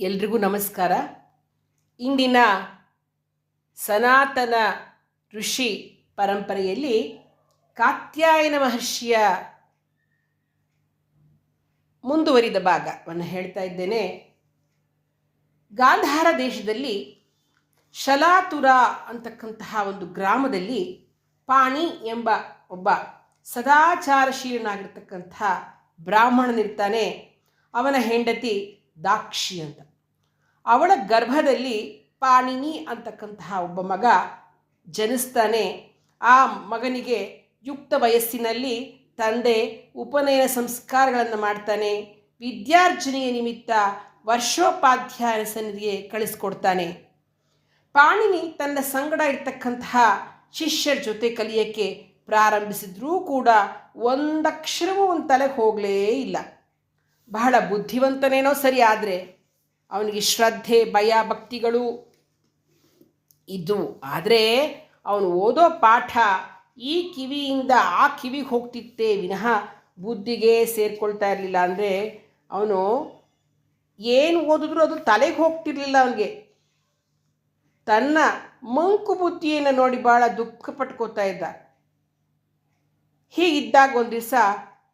ಎಲ್ರಿಗೂ ನಮಸ್ಕಾರ. ಇಂದಿನ ಸನಾತನ ಋಷಿ ಪರಂಪರೆಯಲ್ಲಿ ಕಾತ್ಯಾಯನ ಮಹರ್ಷಿಯ ಮುಂದುವರಿದ ಭಾಗವನ್ನು ಹೇಳ್ತಾ ಇದ್ದೇನೆ. ಗಾಂಧಾರ ದೇಶದಲ್ಲಿ ಶಲಾತುರ ಅಂತಕ್ಕಂತಹ ಒಂದು ಗ್ರಾಮದಲ್ಲಿ ಪಾಣಿ ಎಂಬ ಒಬ್ಬ ಸದಾಚಾರಶೀಲನಾಗಿರ್ತಕ್ಕಂಥ ಬ್ರಾಹ್ಮಣನಿರ್ತಾನೆ. ಅವನ ಹೆಂಡತಿ ದಾಕ್ಷಿ ಅಂತ. ಅವಳ ಗರ್ಭದಲ್ಲಿ ಪಾಣಿನಿ ಅಂತಕ್ಕಂತಹ ಒಬ್ಬ ಮಗ ಜನಿಸ್ತಾನೆ. ಆ ಮಗನಿಗೆ ಯುಕ್ತ ವಯಸ್ಸಿನಲ್ಲಿ ತಂದೆ ಉಪನಯನ ಸಂಸ್ಕಾರಗಳನ್ನು ಮಾಡ್ತಾನೆ. ವಿದ್ಯಾರ್ಜನೆಯ ನಿಮಿತ್ತ ವರ್ಷೋಪಾಧ್ಯಾಯ ಸನ್ನಿಧಿಗೆ ಕಳಿಸ್ಕೊಡ್ತಾನೆ. ಪಾಣಿನಿ ತನ್ನ ಸಂಗಡ ಇರ್ತಕ್ಕಂತಹ ಶಿಷ್ಯರ ಜೊತೆ ಕಲಿಯೋಕ್ಕೆ ಪ್ರಾರಂಭಿಸಿದ್ರೂ ಕೂಡ ಒಂದಕ್ಷರವೂ ಒಂದು ತಲೆಗೆ ಹೋಗಲೇ ಇಲ್ಲ. ಬಹಳ ಬುದ್ಧಿವಂತನೇನೋ ಸರಿ ಆದರೆ ಅವನಿಗೆ ಶ್ರದ್ಧೆ, ಭಯ, ಭಕ್ತಿಗಳು ಇದ್ದವು ಆದರೆ ಅವನು ಓದೋ ಪಾಠ ಈ ಕಿವಿಯಿಂದ ಆ ಕಿವಿಗೆ ಹೋಗ್ತಿತ್ತೆ ವಿನಃ ಬುದ್ಧಿಗೆ ಸೇರಿಕೊಳ್ತಾ ಇರಲಿಲ್ಲ ಅಂದರೆ ಅವನು ಏನು ಓದಿದ್ರು ಅದು ತಲೆಗೆ ಹೋಗ್ತಿರ್ಲಿಲ್ಲ ಅವನಿಗೆ. ತನ್ನ ಮಂಕು ಬುದ್ಧಿಯನ್ನು ನೋಡಿ ಭಾಳ ದುಃಖ ಪಟ್ಕೋತಾ ಇದ್ದ. ಹೀಗಿದ್ದಾಗ ಒಂದು ದಿವಸ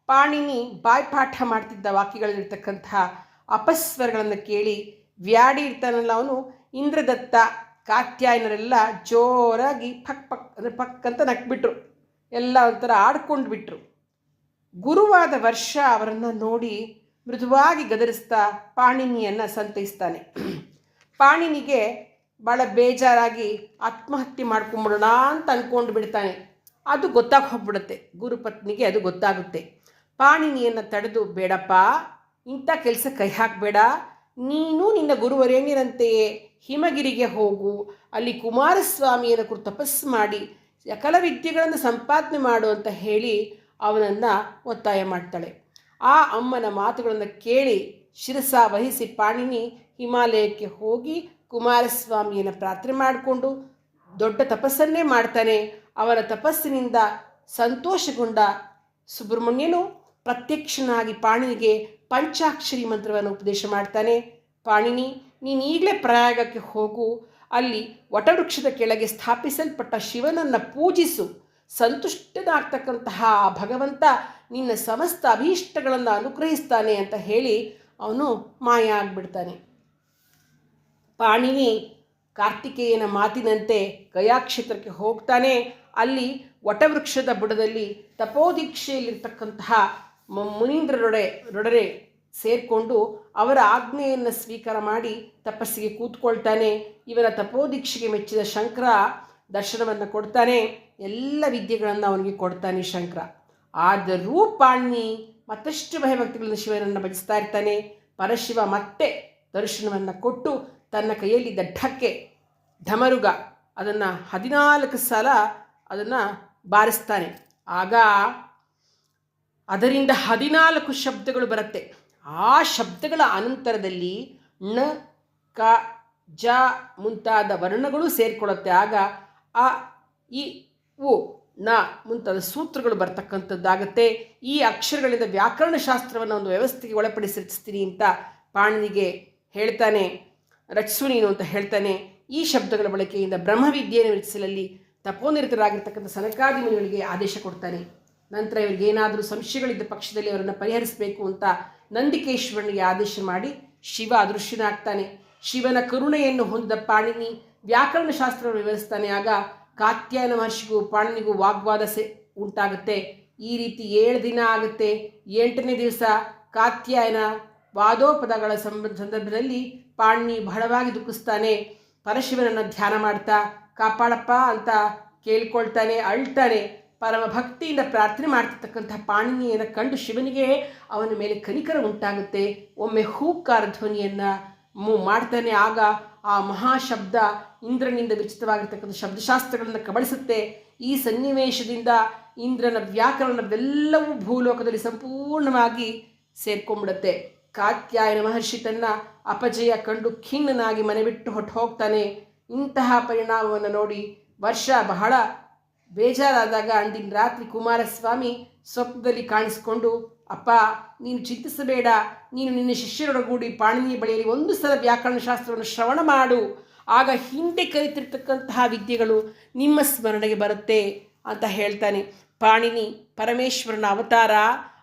ಪಾಣಿನಿ ಬಾಯ್ಪಾಠ ಮಾಡ್ತಿದ್ದ ವಾಕ್ಯಗಳಲ್ಲಿರ್ತಕ್ಕಂತಹ ಅಪಸ್ವರಗಳನ್ನು ಕೇಳಿ ವ್ಯಾಡಿ ಇರ್ತಾನಲ್ಲ ಅವನು, ಇಂದ್ರದತ್ತ, ಕಾತ್ಯಾಯನರೆಲ್ಲ ಜೋರಾಗಿ ಪಕ್ ಪಕ್ ಅಂದರೆ ಪಕ್ ಅಂತ ನಕ್ಬಿಟ್ರು. ಎಲ್ಲ ಒಂಥರ ಆಡ್ಕೊಂಡು ಬಿಟ್ರು. ಗುರುವಾದ ವರ್ಷ ಅವರನ್ನು ನೋಡಿ ಮೃದುವಾಗಿ ಗದರಿಸ್ತಾ ಪಾಣಿನಿಯನ್ನು ಸಂತೈಸ್ತಾನೆ. ಪಾಣಿನಿಗೆ ಭಾಳ ಬೇಜಾರಾಗಿ ಆತ್ಮಹತ್ಯೆ ಮಾಡ್ಕೊಂಬಿಡೋಣ ಅಂತ ಅಂದ್ಕೊಂಡು ಬಿಡ್ತಾನೆ ಅದು ಗೊತ್ತಾಗಿ ಹೋಗ್ಬಿಡುತ್ತೆ. ಗುರುಪತ್ನಿಗೆ ಅದು ಗೊತ್ತಾಗುತ್ತೆ. ಪಾಣಿನಿಯನ್ನು ತಡೆದು, ಬೇಡಪ್ಪ, ಇಂಥ ಕೆಲಸ ಕೈ ಹಾಕಬೇಡ. ನೀನು ನಿನ್ನ ಗುರುವರೇಣ್ಯರಂತೆಯೇ ಹಿಮಗಿರಿಗೆ ಹೋಗು. ಅಲ್ಲಿ ಕುಮಾರಸ್ವಾಮಿಯನ್ನು ಕುರಿತು ತಪಸ್ಸು ಮಾಡಿ ಸಕಲ ವಿದ್ಯೆಗಳನ್ನು ಸಂಪಾದನೆ ಮಾಡು ಅಂತ ಹೇಳಿ ಅವನನ್ನು ಒತ್ತಾಯ ಮಾಡ್ತಾಳೆ. ಆ ಅಮ್ಮನ ಮಾತುಗಳನ್ನು ಕೇಳಿ ಶಿರಸ ವಹಿಸಿ ಪಾಣಿನಿ ಹಿಮಾಲಯಕ್ಕೆ ಹೋಗಿ ಕುಮಾರಸ್ವಾಮಿಯನ್ನು ಪ್ರಾರ್ಥನೆ ಮಾಡಿಕೊಂಡು, ದೊಡ್ಡ ತಪಸ್ಸನ್ನೇ ಮಾಡ್ತಾನೆ. ಅವರ ತಪಸ್ಸಿನಿಂದ ಸಂತೋಷಗೊಂಡ ಸುಬ್ರಹ್ಮಣ್ಯನು ಪ್ರತ್ಯಕ್ಷನಾಗಿ ಪಾಣಿನಿಗೆ ಪಂಚಾಕ್ಷರಿ ಮಂತ್ರವನ್ನು ಉಪದೇಶ ಮಾಡ್ತಾನೆ. ಪಾಣಿನಿ, ನೀನು ಈಗಲೇ ಪ್ರಯಾಗಕ್ಕೆ ಹೋಗು. ಅಲ್ಲಿ ವಟವೃಕ್ಷದ ಕೆಳಗೆ ಸ್ಥಾಪಿಸಲ್ಪಟ್ಟ ಶಿವನನ್ನು ಪೂಜಿಸು. ಸಂತುಷ್ಟನಾಗ್ತಕ್ಕಂತಹ ಆ ಭಗವಂತ ನಿನ್ನ ಸಮಸ್ತ ಅಭೀಷ್ಟಗಳನ್ನು ಅನುಗ್ರಹಿಸ್ತಾನೆ ಅಂತ ಹೇಳಿ ಅವನು ಮಾಯ ಆಗ್ಬಿಡ್ತಾನೆ. ಪಾಣಿನಿ ಕಾರ್ತಿಕೇಯನ ಮಾತಿನಂತೆ ಗಯಾಕ್ಷೇತ್ರಕ್ಕೆ ಹೋಗ್ತಾನೆ. ಅಲ್ಲಿ ವಟವೃಕ್ಷದ ಬುಡದಲ್ಲಿ ತಪೋದೀಕ್ಷೆಯಲ್ಲಿರ್ತಕ್ಕಂತಹ ಮುನೀಂದ್ರರೊಡೆ ಸೇರಿಕೊಂಡು ಅವರ ಆಜ್ಞೆಯನ್ನು ಸ್ವೀಕಾರ ಮಾಡಿ ತಪಸ್ಸಿಗೆ ಕೂತ್ಕೊಳ್ತಾನೆ. ಇವರ ತಪೋದೀಕ್ಷೆಗೆ ಮೆಚ್ಚಿದ ಶಂಕರ ದರ್ಶನವನ್ನು ಕೊಡ್ತಾನೆ. ಎಲ್ಲ ವಿದ್ಯೆಗಳನ್ನು ಅವನಿಗೆ ಕೊಡ್ತಾನೆ ಶಂಕರ. ಆದರೂ ಪಾಣಿ ಮತ್ತಷ್ಟು ಭಯಭಕ್ತಿಗಳನ್ನು ಶಿವನನ್ನು ಭಜಿಸ್ತಾ ಇರ್ತಾನೆ. ಪರಶಿವ ಮತ್ತೆ ದರ್ಶನವನ್ನು ಕೊಟ್ಟು ತನ್ನ ಕೈಯಲ್ಲಿದ್ದ ಢಕ್ಕೆ, ಧಮರುಗ ಅದನ್ನು ಹದಿನಾಲ್ಕು ಸಲ ಅದನ್ನು ಬಾರಿಸ್ತಾನೆ. ಆಗ ಅದರಿಂದ ಹದಿನಾಲ್ಕು ಶಬ್ದಗಳು ಬರುತ್ತೆ. ಆ ಶಬ್ದಗಳ ಅನಂತರದಲ್ಲಿ ಣ ಕ, ಜ ಮುಂತಾದ ವರ್ಣಗಳು ಸೇರಿಕೊಳ್ಳುತ್ತೆ. ಆಗ ಅ, ಇ, ಉ, ನ ಮುಂತಾದ ಸೂತ್ರಗಳು ಬರ್ತಕ್ಕಂಥದ್ದಾಗತ್ತೆ. ಈ ಅಕ್ಷರಗಳಿಂದ ವ್ಯಾಕರಣ ಶಾಸ್ತ್ರವನ್ನು ಒಂದು ವ್ಯವಸ್ಥೆಗೆ ಒಳಪಡಿಸಿ ರಚಿಸ್ತೀನಿ ಅಂತ ಪಾಣಿನಿಗೆ ಹೇಳ್ತಾನೆ. ರಚಿಸು ನೀನು ಅಂತ ಹೇಳ್ತಾನೆ. ಈ ಶಬ್ದಗಳ ಬಳಕೆಯಿಂದ ಬ್ರಹ್ಮವಿದ್ಯೆಯನ್ನು ರಚಿಸಲಲ್ಲಿ ತಪೋನಿರತರಾಗಿರ್ತಕ್ಕಂಥ ಸನಕಾದಿ ಮುನಿಗಳಿಗೆ ಆದೇಶ ಕೊಡ್ತಾನೆ. ನಂತರ ಇವ್ರಿಗೆ ಏನಾದರೂ ಸಂಶಯಗಳಿದ್ದ ಪಕ್ಷದಲ್ಲಿ ಅವರನ್ನು ಪರಿಹರಿಸಬೇಕು ಅಂತ ನಂದಿಕೇಶ್ವರನಿಗೆ ಆದೇಶ ಮಾಡಿ ಶಿವ ಅದೃಶ್ಯನಾಗ್ತಾನೆ. ಶಿವನ ಕರುಣೆಯನ್ನು ಹೊಂದ ಪಾಣಿನಿ ವ್ಯಾಕರಣ ಶಾಸ್ತ್ರವನ್ನು ವಿವರಿಸ್ತಾನೆ. ಆಗ ಕಾತ್ಯಾಯನ ಮಹರ್ಷಿಗೂ ಪಾಣಿನಿಗೂ ವಾಗ್ವಾದ ಸೆ ಉಂಟಾಗುತ್ತೆ. ಈ ರೀತಿ ಏಳು ದಿನ ಆಗುತ್ತೆ. ಎಂಟನೇ ದಿವಸ ಕಾತ್ಯಾಯನ ವಾದೋಪದಗಳ ಸಂದರ್ಭದಲ್ಲಿ ಪಾಣಿನಿ ಬಹಳವಾಗಿ ದುಃಖಿಸ್ತಾನೆ. ಪರಶಿವನನ್ನು ಧ್ಯಾನ ಮಾಡ್ತಾ ಕಾಪಾಡಪ್ಪ ಅಂತ ಕೇಳ್ಕೊಳ್ತಾನೆ, ಅಳ್ತಾನೆ. ಪರಮ ಭಕ್ತಿಯಿಂದ ಪ್ರಾರ್ಥನೆ ಮಾಡ್ತಿರ್ತಕ್ಕಂಥ ಪಾಣಿನಿಯನ್ನು ಕಂಡು ಶಿವನಿಗೆ ಅವನ ಮೇಲೆ ಕನಿಕರ ಉಂಟಾಗುತ್ತೆ. ಒಮ್ಮೆ ಹೂಕಾರ ಧ್ವನಿಯನ್ನು ಮೂ ಮಾಡ್ತಾನೆ, ಆಗ ಆ ಮಹಾಶಬ್ದ ಇಂದ್ರನಿಂದ ವಿಚಿತವಾಗಿರ್ತಕ್ಕಂಥ ಶಬ್ದಶಾಸ್ತ್ರಗಳನ್ನು ಕಬಳಿಸುತ್ತೆ. ಈ ಸನ್ನಿವೇಶದಿಂದ ಇಂದ್ರನ ವ್ಯಾಕರಣವೆಲ್ಲವೂ ಭೂಲೋಕದಲ್ಲಿ ಸಂಪೂರ್ಣವಾಗಿ ಸೇರ್ಕೊಂಡ್ಬಿಡುತ್ತೆ. ಕಾತ್ಯಾಯನ ಮಹರ್ಷಿ ತನ್ನ ಅಪಜಯ ಕಂಡು ಖಿನ್ನನಾಗಿ ಮನೆ ಬಿಟ್ಟು ಹೊಟ್ಟು ಹೋಗ್ತಾನೆ ಇಂತಹ ಪರಿಣಾಮವನ್ನು ನೋಡಿ ವರ್ಷ ಬಹಳ ಬೇಜಾರಾದಾಗ ಅಂದಿನ ರಾತ್ರಿ ಕುಮಾರಸ್ವಾಮಿ ಸ್ವಪ್ನದಲ್ಲಿ ಕಾಣಿಸಿಕೊಂಡು, ಅಪ್ಪ, ನೀನು ಚಿಂತಿಸಬೇಡ. ನೀನು ನಿನ್ನ ಶಿಷ್ಯರೊಡಗೂಡಿ ಪಾಣಿನಿಯ ಬಳಿಯಲ್ಲಿ ಒಂದು ಸಲ ವ್ಯಾಕರಣ ಶಾಸ್ತ್ರವನ್ನು ಶ್ರವಣ ಮಾಡು. ಆಗ ಹಿಂದೆ ಕಲಿತಿರ್ತಕ್ಕಂತಹ ವಿದ್ಯೆಗಳು ನಿಮ್ಮ ಸ್ಮರಣೆಗೆ ಬರುತ್ತೆ, ಅಂತ ಹೇಳ್ತಾನೆ. ಪಾಣಿನಿ, ಪರಮೇಶ್ವರನ ಅವತಾರ.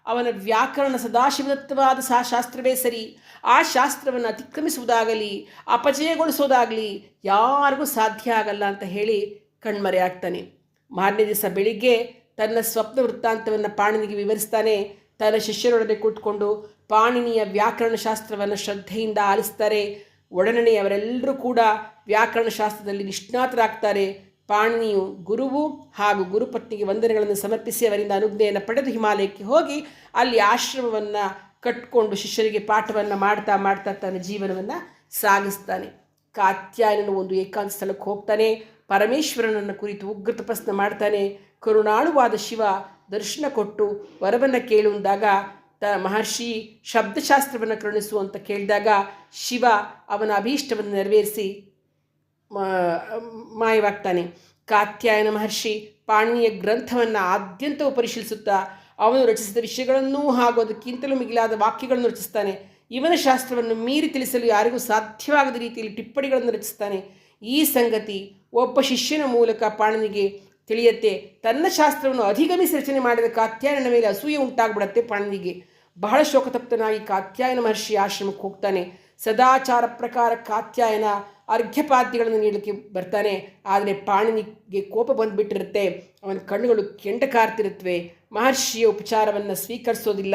ಅವನ ವ್ಯಾಕರಣ ಸದಾಶಿವದತ್ತವಾದ ಸಹ ಶಾಸ್ತ್ರವೇ ಸರಿ. ಆ ಶಾಸ್ತ್ರವನ್ನು ಅತಿಕ್ರಮಿಸುವುದಾಗಲಿ, ಅಪಜಯಗೊಳಿಸೋದಾಗಲಿ, ಯಾರಿಗೂ ಸಾಧ್ಯ ಆಗಲ್ಲ ಅಂತ ಹೇಳಿ ಕಣ್ಮರೆಯಾಗ್ತಾನೆ. ಮಾರನೇ ದಿವಸ ಬೆಳಿಗ್ಗೆ ತನ್ನ ಸ್ವಪ್ನ ವೃತ್ತಾಂತವನ್ನು ಪಾಣಿನಿಗೆ ವಿವರಿಸ್ತಾನೆ. ತನ್ನ ಶಿಷ್ಯರೊಡನೆ ಕೂತ್ಕೊಂಡು ಪಾಣಿನಿಯ ವ್ಯಾಕರಣ ಶಾಸ್ತ್ರವನ್ನು ಶ್ರದ್ಧೆಯಿಂದ ಆಲಿಸ್ತಾರೆ. ಒಡನಣೆ ಅವರೆಲ್ಲರೂ ಕೂಡ ವ್ಯಾಕರಣ ಶಾಸ್ತ್ರದಲ್ಲಿ ನಿಷ್ಣಾತರಾಗ್ತಾರೆ. ಪಾಣಿನಿಯು ಗುರುವು ಹಾಗೂ ಗುರುಪತ್ನಿಗೆ ವಂದನೆಗಳನ್ನು ಸಮರ್ಪಿಸಿ ಅವರಿಂದ ಅನುಜ್ಞೆಯನ್ನು ಪಡೆದು ಹಿಮಾಲಯಕ್ಕೆ ಹೋಗಿ ಅಲ್ಲಿ ಆಶ್ರಮವನ್ನು ಕಟ್ಕೊಂಡು ಶಿಷ್ಯರಿಗೆ ಪಾಠವನ್ನು ಮಾಡ್ತಾ ಮಾಡ್ತಾ ತನ್ನ ಜೀವನವನ್ನು ಸಾಗಿಸ್ತಾನೆ. ಕಾತ್ಯಾಯನನು ಒಂದು ಏಕಾಂತ ಸ್ಥಳಕ್ಕೆ ಹೋಗ್ತಾನೆ. ಪರಮೇಶ್ವರನನ್ನು ಕುರಿತು ಉಗ್ರ ತಪಸ್ಸನ್ನು ಮಾಡ್ತಾನೆ ಕರುಣಾಳುವಾದ ಶಿವ ದರ್ಶನ ಕೊಟ್ಟು ವರವನ್ನು ಕೇಳುವಂದಾಗ ತ ಮಹರ್ಷಿ ಶಬ್ದಶಾಸ್ತ್ರವನ್ನು ಕರುಣಿಸು ಅಂತ ಕೇಳಿದಾಗ ಶಿವ ಅವನ ಅಭೀಷ್ಟವನ್ನು ನೆರವೇರಿಸಿ ಮಾಯವಾಗ್ತಾನೆ. ಕಾತ್ಯಾಯನ ಮಹರ್ಷಿ ಪಾಣಿಯ ಗ್ರಂಥವನ್ನು ಆದ್ಯಂತವೂ ಪರಿಶೀಲಿಸುತ್ತಾ ಅವನು ರಚಿಸಿದ ವಿಷಯಗಳನ್ನೂ ಹಾಗೂ ಅದಕ್ಕಿಂತಲೂ ಮಿಗಿಲಾದ ವಾಕ್ಯಗಳನ್ನು ರಚಿಸ್ತಾನೆ. ಇವನ ಶಾಸ್ತ್ರವನ್ನು ಮೀರಿ ತಿಳಿಸಲು ಯಾರಿಗೂ ಸಾಧ್ಯವಾಗದ ರೀತಿಯಲ್ಲಿ ಟಿಪ್ಪಣಿಗಳನ್ನು ರಚಿಸ್ತಾನೆ. ಈ ಸಂಗತಿ ಒಬ್ಬ ಶಿಷ್ಯನ ಮೂಲಕ ಪಾಣನಿಗೆ ತಿಳಿಯತ್ತೆ. ತನ್ನ ಶಾಸ್ತ್ರವನ್ನು ಅಧಿಗಮಿಸಿ ರಚನೆ ಮಾಡಿದ ಕಾತ್ಯಾಯನ ಮೇಲೆ ಅಸೂಯೆ ಉಂಟಾಗ್ಬಿಡತ್ತೆ ಪಾಣನಿಗೆ. ಬಹಳ ಶೋಕತಪ್ತನಾಗಿ ಕಾತ್ಯಾಯನ ಮಹರ್ಷಿ ಆಶ್ರಮಕ್ಕೆ ಹೋಗ್ತಾನೆ. ಸದಾಚಾರ ಪ್ರಕಾರ ಕಾತ್ಯಾಯನ ಅರ್ಘ್ಯಪಾದ್ಯಗಳನ್ನು ನೀಡಲಿಕ್ಕೆ ಬರ್ತಾನೆ. ಆದರೆ ಪಾಣನಿಗೆ ಕೋಪ ಬಂದುಬಿಟ್ಟಿರುತ್ತೆ. ಅವನ ಕಣ್ಣುಗಳು ಕೆಂಡ ಕಾರ್ತಿರುತ್ತವೆ ಮಹರ್ಷಿಯ ಉಪಚಾರವನ್ನು ಸ್ವೀಕರಿಸೋದಿಲ್ಲ.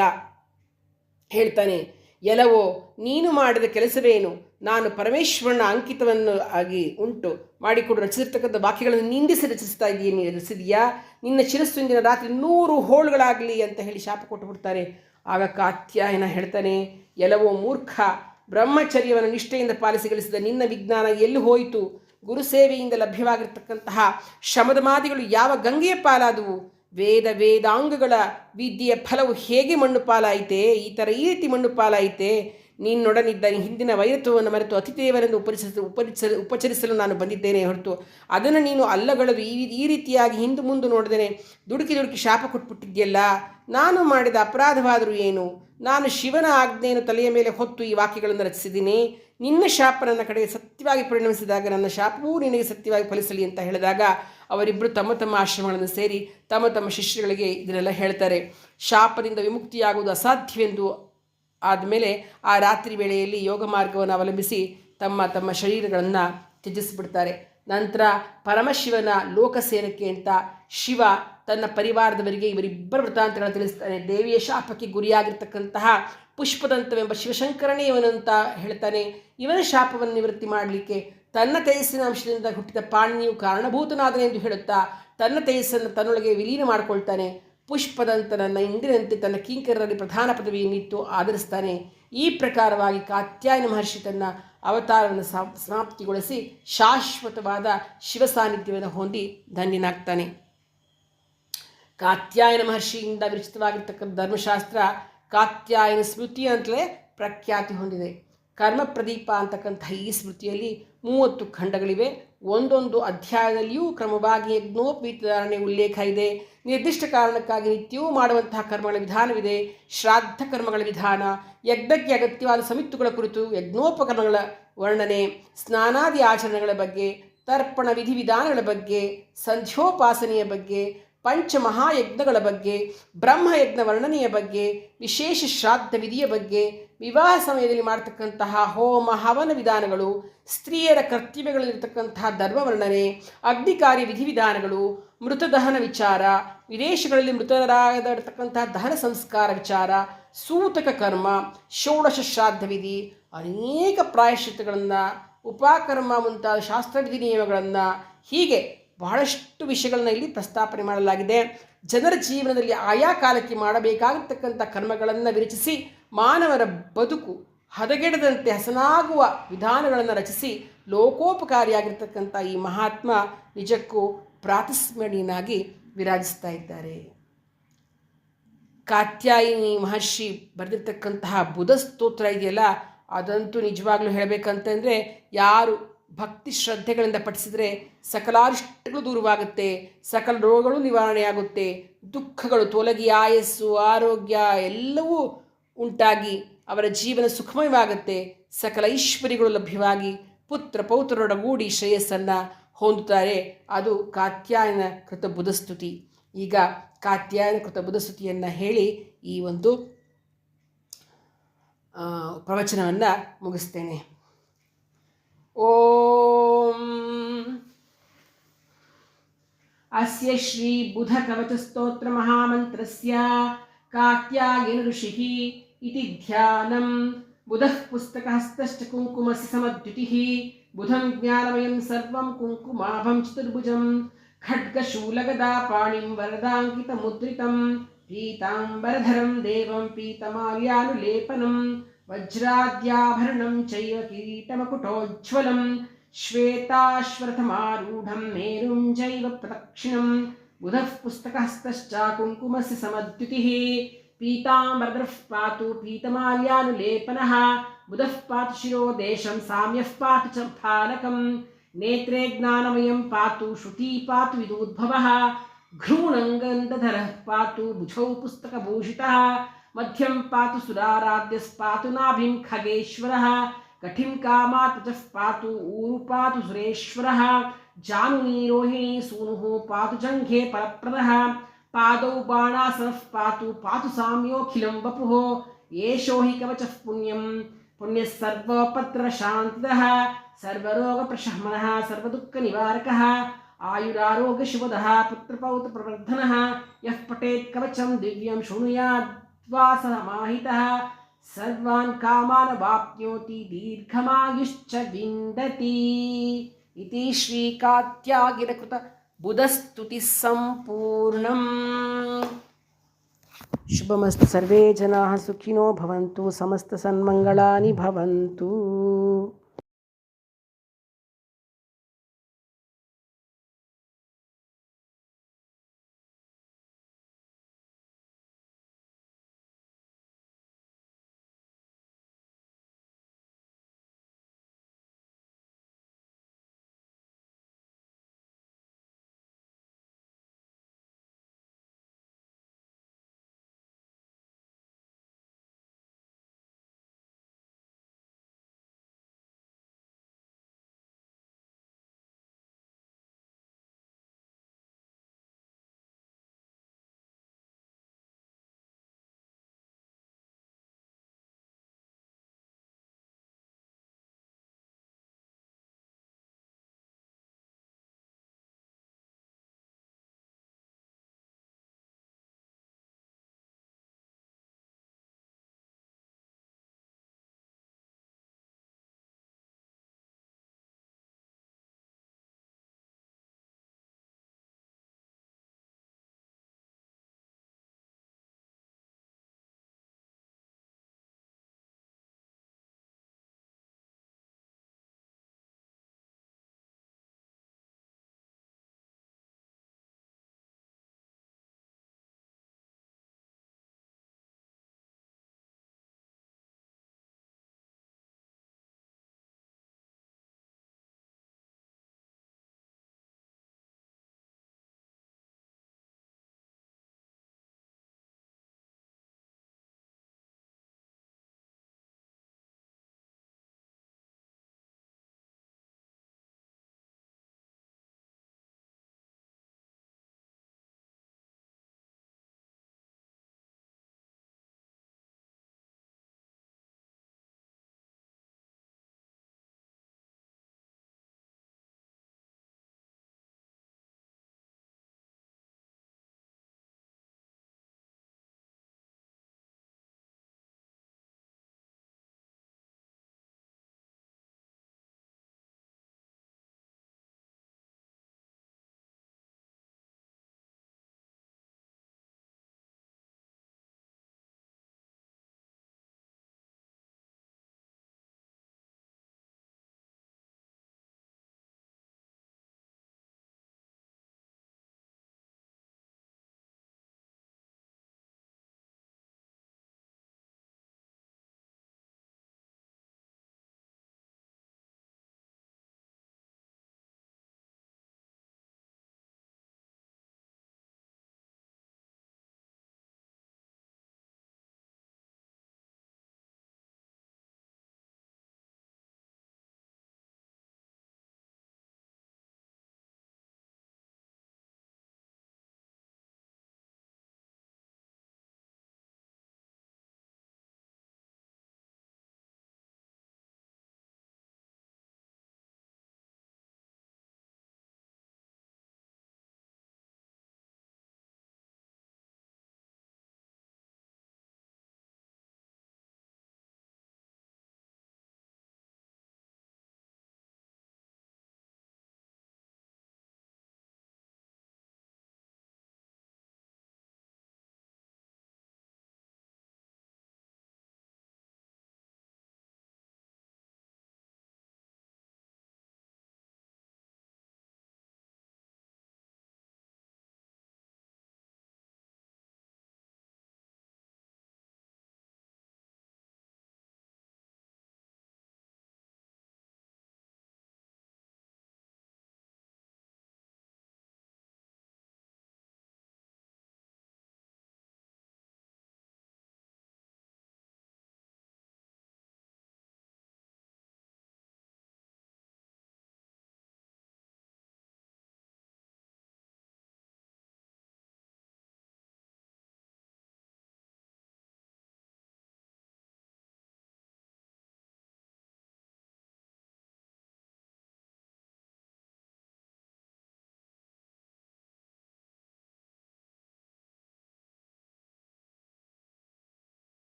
ಹೇಳ್ತಾನೆ, ಎಲ್ಲವೋ, ನೀನು ಮಾಡಿದ ಕೆಲಸವೇನು? ನಾನು ಪರಮೇಶ್ವರನ ಅಂಕಿತವನ್ನು ಆಗಿ ಉಂಟು ಮಾಡಿಕೊಂಡು, ರಚಿಸಿರ್ತಕ್ಕಂಥ ವಾಕ್ಯಗಳನ್ನು ನಿಂದಿಸಿ ರಚಿಸ್ತಾ ಇದೆಯೇ, ನೀನು ರಚಿಸಿದೆಯಾ? ನಿನ್ನ ಶಿರಸ್ಸು ಇಂದಿನ ರಾತ್ರಿ ನೂರು ಹೋಳುಗಳಾಗಲಿ ಅಂತ ಹೇಳಿ ಶಾಪ ಕೊಟ್ಟು ಬಿಡ್ತಾರೆ. ಆಗ ಕಾತ್ಯಾಯನ ಹೇಳ್ತಾನೆ ಎಲವೋ ಮೂರ್ಖ, ಬ್ರಹ್ಮಚರ್ಯವನ್ನು ನಿಷ್ಠೆಯಿಂದ ಪಾಲಿಸಿ ಗಳಿಸಿದ ನಿನ್ನ ವಿಜ್ಞಾನ ಎಲ್ಲಿ ಹೋಯಿತು? ಗುರುಸೇವೆಯಿಂದ ಲಭ್ಯವಾಗಿರ್ತಕ್ಕಂತಹ ಶಮದ ಮಾದಿಗಳು ಯಾವ ಗಂಗೆಯ ಪಾಲಾದವು? ವೇದ ವೇದಾಂಗಗಳ ವಿದ್ಯೆಯ ಫಲವು ಹೇಗೆ ಮಣ್ಣು ಪಾಲಾಯಿತೆ? ಈ ಥರ ಈ ರೀತಿ ಮಣ್ಣು ಪಾಲಾಯಿತೆ? ನೀನೊಡನಿದ್ದ ಹಿಂದಿನ ವೈರತ್ವವನ್ನು ಮರೆತು ಅತಿಥೇವರೆಂದು ಉಪರಿಸ ಉಪರಿಸ, ಉಪಚರಿಸಲು ನಾನು ಬಂದಿದ್ದೇನೆ ಹೊರತು ಅದನ್ನು ನೀನು ಅಲ್ಲಗಳದು ಈ ಈ ರೀತಿಯಾಗಿ ಹಿಂದೆ ಮುಂದೆ ನೋಡಿದೇನೆ ದುಡುಕಿ ದುಡುಕಿ ಶಾಪ ಕೊಟ್ಬಿಟ್ಟಿದ್ಯಲ್ಲ ನಾನು ಮಾಡಿದ ಅಪರಾಧವಾದರೂ ಏನು? ನಾನು ಶಿವನ ಆಜ್ಞೆಯನ್ನು ತಲೆಯ ಮೇಲೆ ಹೊತ್ತು ಈ ವಾಕ್ಯಗಳನ್ನು ರಚಿಸಿದ್ದೀನಿ. ನಿನ್ನ ಶಾಪ ನನ್ನ ಕಡೆಗೆ ಸತ್ಯವಾಗಿ ಪರಿಣಮಿಸಿದಾಗ ನನ್ನ ಶಾಪವೂ ನಿನಗೆ ಸತ್ಯವಾಗಿ ಫಲಿಸಲಿ ಅಂತ ಹೇಳಿದಾಗ ಅವರಿಬ್ಬರು ತಮ್ಮ ತಮ್ಮ ಆಶ್ರಮಗಳನ್ನು ಸೇರಿ ತಮ್ಮ ತಮ್ಮ ಶಿಷ್ಯಗಳಿಗೆ ಇದನ್ನೆಲ್ಲ ಹೇಳ್ತಾರೆ. ಶಾಪದಿಂದ ವಿಮುಕ್ತಿಯಾಗುವುದು ಅಸಾಧ್ಯವೆಂದು ಆದಮೇಲೆ ಆ ರಾತ್ರಿ ವೇಳೆಯಲ್ಲಿ ಯೋಗ ಮಾರ್ಗವನ್ನು ಅವಲಂಬಿಸಿ ತಮ್ಮ ತಮ್ಮ ಶರೀರಗಳನ್ನು ತ್ಯಜಿಸಿಬಿಡ್ತಾರೆ. ನಂತರ ಪರಮಶಿವನ ಲೋಕಸೇನಕ್ಕೆ ಅಂತ ಶಿವ ತನ್ನ ಪರಿವಾರದವರಿಗೆ ಇವರಿಬ್ಬರ ವೃತ್ತಾಂತಗಳನ್ನು ತಿಳಿಸ್ತಾನೆ ದೇವಿಯ ಶಾಪಕ್ಕೆ ಗುರಿಯಾಗಿರ್ತಕ್ಕಂತಹ ಪುಷ್ಪದಂತವೆಂಬ ಶಿವಶಂಕರನೇ ಅಂತ ಹೇಳ್ತಾನೆ. ಇವನ ಶಾಪವನ್ನು ನಿವೃತ್ತಿ ಮಾಡಲಿಕ್ಕೆ ತನ್ನ ತೇಜಸ್ಸಿನ ಅಂಶದಿಂದ ಹುಟ್ಟಿದ ಪಾಣಿನಿಯು ಕಾರಣಭೂತನಾದನೆ ಎಂದು ಹೇಳುತ್ತಾ ತನ್ನ ತೇಜಸ್ಸನ್ನು ತನ್ನೊಳಗೆ ವಿಲೀನ ಮಾಡಿಕೊಳ್ತಾನೆ. ಪುಷ್ಪದಂತನನ್ನು ಇಂದಿನಂತೆ ತನ್ನ ಕಿಂಕರರಲ್ಲಿ ಪ್ರಧಾನ ಪದವಿಯನ್ನಿತ್ತು ಆಧರಿಸ್ತಾನೆ. ಈ ಪ್ರಕಾರವಾಗಿ ಕಾತ್ಯಾಯನ ಮಹರ್ಷಿ ತನ್ನ ಅವತಾರವನ್ನು ಸಮಾಪ್ತಿಗೊಳಿಸಿ ಶಾಶ್ವತವಾದ ಶಿವ ಸಾನ್ನಿಧ್ಯವನ್ನು ಹೊಂದಿ ಧನ್ಯನಾಗ್ತಾನೆ. ಕಾತ್ಯಾಯನ ಮಹರ್ಷಿಯಿಂದ ವಿರಚಿತವಾಗಿರ್ತಕ್ಕಂಥ ಧರ್ಮಶಾಸ್ತ್ರ ಕಾತ್ಯಾಯನ ಸ್ಮೃತಿ ಅಂತಲೇ ಪ್ರಖ್ಯಾತಿ ಹೊಂದಿದೆ. ಕರ್ಮ ಪ್ರದೀಪ ಅಂತಕ್ಕಂಥ ಈ ಸ್ಮೃತಿಯಲ್ಲಿ ಮೂವತ್ತು ಖಂಡಗಳಿವೆ. ಒಂದೊಂದು ಅಧ್ಯಾಯದಲ್ಲಿಯೂ ಕ್ರಮವಾಗಿ ಯಜ್ಞೋಪೀತಧಾರಣೆ ಉಲ್ಲೇಖ ಇದೆ. ನಿರ್ದಿಷ್ಟ ಕಾರಣಕ್ಕಾಗಿ ನಿತ್ಯವೂ ಮಾಡುವಂತಹ ಕರ್ಮಗಳ ವಿಧಾನವಿದೆ. ಶ್ರಾದ್ದ ಕರ್ಮಗಳ ವಿಧಾನ, ಯಜ್ಞಕ್ಕೆ ಅಗತ್ಯವಾದ ಸಮಿತ್ತುಗಳ ಕುರಿತು ಯಜ್ಞೋಪಕರಣಗಳ ವರ್ಣನೆ, ಸ್ನಾನಾದಿ ಆಚರಣೆಗಳ ಬಗ್ಗೆ, ತರ್ಪಣ ವಿಧಿವಿಧಾನಗಳ ಬಗ್ಗೆ, ಸಂಧ್ಯೋಪಾಸನೆಯ ಬಗ್ಗೆ, ಪಂಚಮಹಾಯಜ್ಞಗಳ ಬಗ್ಗೆ, ಬ್ರಹ್ಮಯಜ್ಞ ವರ್ಣನೆಯ ಬಗ್ಗೆ, ವಿಶೇಷ ಶ್ರಾದ್ದ ವಿಧಿಯ ಬಗ್ಗೆ ವಿವಾಹ ಸಮಯದಲ್ಲಿ ಮಾಡತಕ್ಕಂತಹ ಹೋಮ, ಹವನ ವಿಧಾನಗಳು, ಸ್ತ್ರೀಯರ ಕರ್ತವ್ಯಗಳಲ್ಲಿರ್ತಕ್ಕಂತಹ ಧರ್ಮವರ್ಣನೆ ಅಗ್ನಿಕಾರ್ಯ ವಿಧಿವಿಧಾನಗಳು ಮೃತದಹನ ವಿಚಾರ, ವಿದೇಶಗಳಲ್ಲಿ ಮೃತರಾಗಿರ್ತಕ್ಕಂತಹ ದಹನ ಸಂಸ್ಕಾರ ವಿಚಾರ, ಸೂತಕ ಕರ್ಮ, ಷೋಡಶ ಶ್ರಾದ್ದ ವಿಧಿ, ಅನೇಕ ಪ್ರಾಯಶ್ಚಿತ್ತಗಳನ್ನು, ಉಪಕರ್ಮ ಮುಂತಾದ ಶಾಸ್ತ್ರವಿಧಿ ನಿಯಮಗಳನ್ನು, ಹೀಗೆ ಬಹಳಷ್ಟು ವಿಷಯಗಳನ್ನ ಇಲ್ಲಿ ಪ್ರಸ್ತಾಪನೆ ಮಾಡಲಾಗಿದೆ. ಜನರ ಜೀವನದಲ್ಲಿ ಆಯಾ ಕಾಲಕ್ಕೆ ಮಾಡಬೇಕಾಗಿರ್ತಕ್ಕಂಥ ಕರ್ಮಗಳನ್ನು ವಿರಚಿಸಿ ಮಾನವರ ಬದುಕು ಹದಗೆಡದಂತೆ ಹಸನಾಗುವ ವಿಧಾನಗಳನ್ನು ರಚಿಸಿ ಲೋಕೋಪಕಾರಿಯಾಗಿರ್ತಕ್ಕಂಥ ಈ ಮಹಾತ್ಮ ನಿಜಕ್ಕೂ ಪ್ರಾತಸ್ಮರಣೀಯನಾಗಿ ವಿರಾಜಿಸ್ತಾ ಇದ್ದಾರೆ. ಕಾತ್ಯಾಯಿನಿ ಮಹರ್ಷಿ ಬರೆದಿರ್ತಕ್ಕಂತಹ ಬುಧ ಸ್ತೋತ್ರ ಇದೆಯಲ್ಲ, ಅದಂತೂ ನಿಜವಾಗ್ಲೂ ಹೇಳಬೇಕಂತಂದರೆ ಯಾರು ಭಕ್ತಿ ಶ್ರದ್ಧೆಗಳಿಂದ ಪಠಿಸಿದರೆ ಸಕಲಾರಿಷ್ಟಗಳು ದೂರವಾಗುತ್ತೆ, ಸಕಲ ರೋಗಗಳು ನಿವಾರಣೆಯಾಗುತ್ತೆ, ದುಃಖಗಳು ತೊಲಗಿ, ಆಯಸ್ಸು, ಆರೋಗ್ಯ, ಎಲ್ಲವೂ ಉಂಟಾಗಿ ಅವರ ಜೀವನ ಸುಖಮಯವಾಗುತ್ತೆ. ಸಕಲ ಐಶ್ವರ್ಯಗಳು ಲಭ್ಯವಾಗಿ ಪುತ್ರ ಪೌತ್ರರೊಡಗೂಡಿ ಶ್ರೇಯಸ್ಸನ್ನು ಹೊಂದುತ್ತಾರೆ. ಅದು ಕಾತ್ಯಾಯನ ಕೃತ ಬುಧಸ್ತುತಿ ಈಗ ಕಾತ್ಯಾಯನ ಕೃತ ಬುಧಸ್ತುತಿಯನ್ನು ಹೇಳಿ ಈ ಒಂದು ಪ್ರವಚನವನ್ನು ಮುಗಿಸ್ತೇನೆ. ಓಂ ಅಸ್ಯ ಶ್ರೀ ಬುಧ ಕವಚ ಸ್ತೋತ್ರ ಮಹಾಮಂತ್ರಸ್ಯ ಕಾತ್ಯಾಯನ ಋಷಿ इति ध्यानं बुधः पुस्तकहस्तश्च कुङ्कुमस्य समद्युतिः बुधं ज्ञानमयं सर्वं कुङ्कुमाभं चतुर्भुजं खड्गशूलगदापाणिं वरदाङ्कितमुद्रितं पीताम्बरधरं देवं पीतमाल्यानुलेपनं वज्राद्याभरणं चैव किरीटमकुटोज्ज्वलं श्वेताश्वरथमारूढं मेरुं चैव प्रदक्षिणं बुधः पुस्तकहस्तश्च कुङ्कुमस्य समद्युतिः पीताम्बरधरः पातु पीतमाल्यानुलेपनः बुधः पातु शिरोदेशं साम्यः पातु च नेत्रे ज्ञानमयं पातु श्रुती पातु विदुद्भवः, घ्रूणङ्गन्धधरः पातु भुजौ पुस्तकभूषितः। मध्यं पातु सुराराध्यस्पातु नाभिं खगेश्वरः, कठिं कामात्मजः पातु ऊरु पातु जानुनी रोहिणी सूनुः पातु जङ्घे परप्रदः పాదౌ బాణాసనః పాతు పాతు సామ్యోఖిలం వపుః ఏషో హి కవచః పుణ్యం పుణ్యః సర్వపత్రశాంతిదః సర్వరోగప్రశమనः సర్వదుఃఖనివారకः ఆయురారోగ్యశుభదः పుత్రపౌత్రప్రవర్ధనः యః పఠేత్ కవచం దివ్యం శృణుయాద్వాసమాహితः సర్వాన్ కామానవాప్నోతి దీర్ఘమాయుశ్చ విందతి ఇది శ్రీకాత్యాగిరకృత బుధస్థుతి సంపూర్ణం శుభమస్తు సర్వే జనా సుఖినో భవంతు సమస్త సన్మంగళాని భవంతు